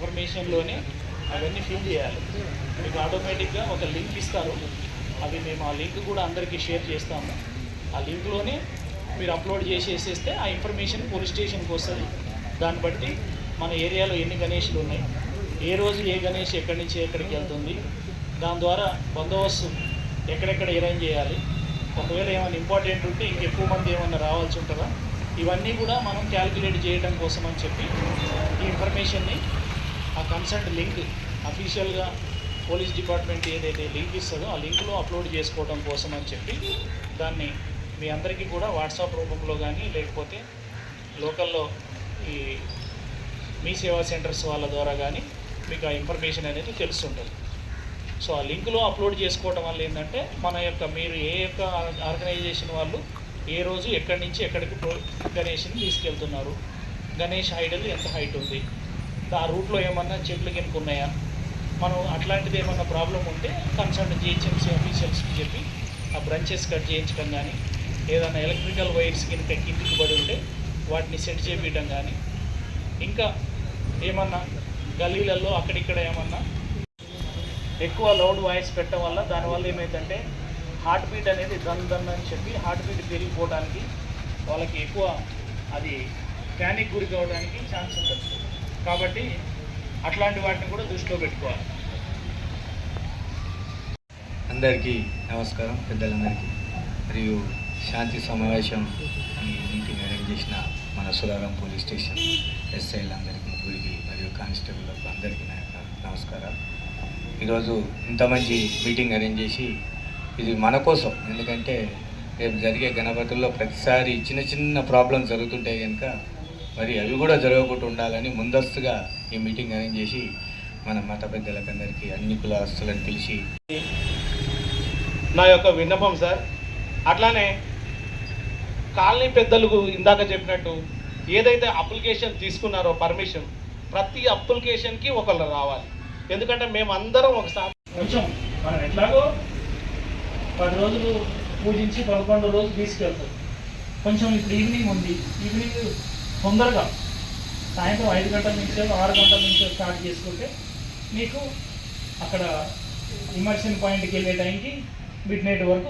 ఇన్ఫర్మేషన్లోనే అవన్నీ ఫిల్ చేయాలి. మీకు ఆటోమేటిక్గా ఒక లింక్ ఇస్తారు. అవి మేము ఆ లింక్ కూడా అందరికీ షేర్ చేస్తాము. ఆ లింక్లోనే మీరు అప్లోడ్ చేసేసేస్తే ఆ ఇన్ఫర్మేషన్ పోలీస్ స్టేషన్కి వస్తుంది. దాన్ని బట్టి మన ఏరియాలో ఎన్ని గణేష్లు ఉన్నాయి ఏ రోజు ఏ గణేష్ ఎక్కడి నుంచి ఎక్కడికి వెళ్తుంది దాని ద్వారా బందోబస్తు ఎక్కడెక్కడ అరేంజ్ చేయాలి ఒకవేళ ఏమైనా ఇంపార్టెంట్ ఉంటే ఇంకెక్కువ మంది ఏమైనా రావాల్సి ఉంటుందా? ఇవన్నీ కూడా మనం క్యాలిక్యులేట్ చేయడం కోసం అని చెప్పి ఈ ఇన్ఫర్మేషన్ని ఆ కన్సల్ట్ లింక్ అఫీషియల్గా పోలీస్ డిపార్ట్మెంట్ ఏదైతే లింక్ ఇస్తుందో ఆ లింక్లో అప్లోడ్ చేసుకోవడం కోసం అని చెప్పి దాన్ని మీ అందరికీ కూడా వాట్సాప్ రూపంలో కానీ లేకపోతే లోకల్లో ఈ మీ సేవా సెంటర్స్ వాళ్ళ ద్వారా కానీ మీకు ఆ ఇన్ఫర్మేషన్ అనేది తెలుస్తుంటుంది. సో ఆ లింక్లో అప్లోడ్ చేసుకోవటం వల్ల ఏంటంటే మన యొక్క మీరు ఏ యొక్క ఆర్గనైజేషన్ వాళ్ళు ఏ రోజు ఎక్కడి నుంచి ఎక్కడికి గణేష్ని తీసుకెళ్తున్నారు. గణేష్ హైడల్ ఎంత హైట్ ఉంది? ఆ రూట్లో ఏమన్నా చెట్లు కిందకు ఉన్నాయా? మనం అట్లాంటిది ఏమన్నా ప్రాబ్లం ఉంటే కన్సర్న్ జిహెచ్ఎంసీ ఆఫీషియల్స్కి చెప్పి ఆ బ్రంచెస్ కట్ చేయించడం కానీ ఏదైనా ఎలక్ట్రికల్ వైర్స్ కింద కిందికి పడి ఉంటే వాటిని సెట్ చేపించడం కానీ ఇంకా ఏమన్నా గలీలలో అక్కడిక్కడ ఏమన్నా ఎక్కువ లౌడ్ వాయిస్ పెట్టడం వల్ల దానివల్ల ఏమైందంటే హార్ట్ బీట్ అనేది దన్ దన్ అని చెప్పి హార్ట్ బీట్ పెరిగిపోవడానికి వాళ్ళకి ఎక్కువ అది ప్యానిక్ గురి కావడానికి ఛాన్స్ ఉంటుంది. కాబట్టి అట్లాంటి వాటిని కూడా దృష్టిలో పెట్టుకోవాలి. అందరికీ నమస్కారం పెద్దలందరికీ. మరియు శాంతి సమావేశం అని మీటింగ్ అరేంజ్ చేసిన మన సులారం పోలీస్ స్టేషన్ ఎస్ఐలందరికీ ముగ్గురికి మరియు కానిస్టేబుల్లకు అందరికీ నా యొక్క నమస్కారం ఈరోజు ఇంత మంచి మీటింగ్ అరేంజ్ చేసి ఇది మన కోసం ఎందుకంటే రేపు జరిగే గణపతుల్లో ప్రతిసారి చిన్న చిన్న ప్రాబ్లమ్స్ జరుగుతుంటాయి కనుక మరి అవి కూడా జరగకుండా ఉండాలని ముందస్తుగా ఈ మీటింగ్ అరేంజ్ చేసి మన మత పెద్దలకు అందరికీ అన్ని కులస్తులను పిలిచి నా యొక్క విన్నపం సార్ అట్లానే కాలనీ పెద్దలకు ఇందాక చెప్పినట్టు ఏదైతే అప్లికేషన్ తీసుకున్నారో పర్మిషన్ ప్రతి అప్లికేషన్కి ఒకళ్ళు రావాలి. ఎందుకంటే మేమందరం ఒకసారి కొంచెం మనం ఎట్లాగో పది రోజులు పూజించి పదకొండు రోజులు తీసుకెళ్తాం. కొంచెం ఇప్పుడు ఈవినింగ్ ఉంది. ఈవినింగ్ తొందరగా సాయంత్రం ఐదు గంటల నుంచి ఆరు గంటల నుంచి స్టార్ట్ చేసుకుంటే మీకు అక్కడ ఇమర్షన్ పాయింట్కి వెళ్ళే టైంకి మిడ్ నైట్ వరకు